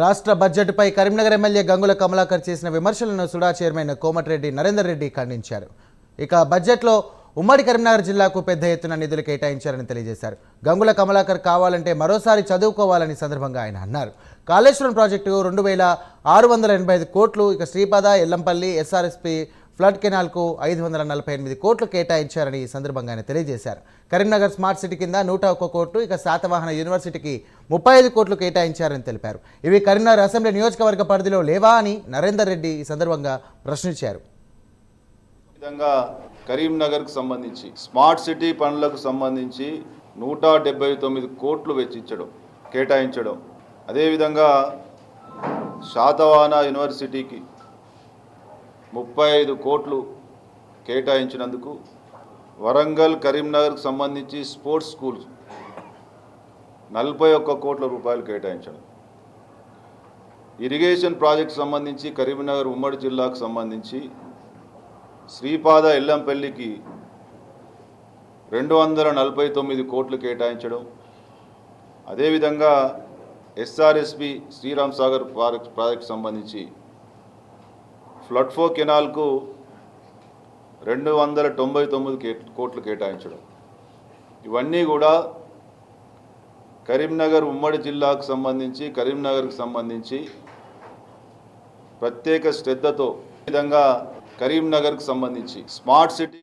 రాష్ట్ర బడ్జెట్పై కరీంనగర్ ఎమ్మెల్యే గంగుల కమలాకర్ చేసిన విమర్శలను సుడా చైర్మన్ కోమటిరెడ్డి నరేందర్ రెడ్డి ఖండించారు. ఇక బడ్జెట్లో ఉమ్మడి కరీంనగర్ జిల్లాకు పెద్ద ఎత్తున నిధులు కేటాయించారని తెలియజేశారు. గంగుల కమలాకర్ కావాలంటే మరోసారి చదువుకోవాలని సందర్భంగా ఆయన అన్నారు. కాళేశ్వరం ప్రాజెక్టు రెండు వేల ఆరు వందల ఎనభై ఐదు కోట్లు ఇక శ్రీపాద ఎల్లంపల్లి ఎస్ఆర్ఎస్పి ఫ్లడ్ కెనాల్కు ఐదు వందల నలభై ఎనిమిది కోట్లు కేటాయించారని ఈ సందర్భంగా ఆయన తెలియజేశారు. కరీంనగర్ స్మార్ట్ సిటీ కింద నూట ఒక్క కోట్లు ఇక శాతవాహన యూనివర్సిటీకి ముప్పై ఐదు కోట్లు కేటాయించారని తెలిపారు. ఇవి కరీంనగర్ అసెంబ్లీ నియోజకవర్గ పరిధిలో లేవా అని నరేందర్ రెడ్డి ఈ సందర్భంగా ప్రశ్నించారు. విధంగా కరీంనగర్కు సంబంధించి స్మార్ట్ సిటీ పనులకు సంబంధించి నూట డెబ్బై తొమ్మిది కోట్లు వెచ్చించడం కేటాయించడం అదేవిధంగా శాతవాహన యూనివర్సిటీకి ముప్పై ఐదు కోట్లు కేటాయించినందుకు వరంగల్ కరీంనగర్కు సంబంధించి స్పోర్ట్స్ స్కూల్స్ నలభై ఒక్క కోట్ల రూపాయలు కేటాయించడం. ఇరిగేషన్ ప్రాజెక్ట్ సంబంధించి కరీంనగర్ ఉమ్మడి జిల్లాకు సంబంధించి శ్రీపాద ఎల్లంపల్లికి రెండు వందల నలభై తొమ్మిది కోట్లు కేటాయించడం. అదేవిధంగా SRSP Sriram Sagar project project సంబంధించి ఫ్లడ్ఫో కెనాల్కు రెండు వందల తొంభై తొమ్మిది కే కోట్లు కేటాయించడం. ఇవన్నీ కూడా కరీంనగర్ ఉమ్మడి జిల్లాకు సంబంధించి కరీంనగర్కు సంబంధించి ప్రత్యేక శ్రద్ధతో విధంగా కరీంనగర్కు సంబంధించి స్మార్ట్ సిటీ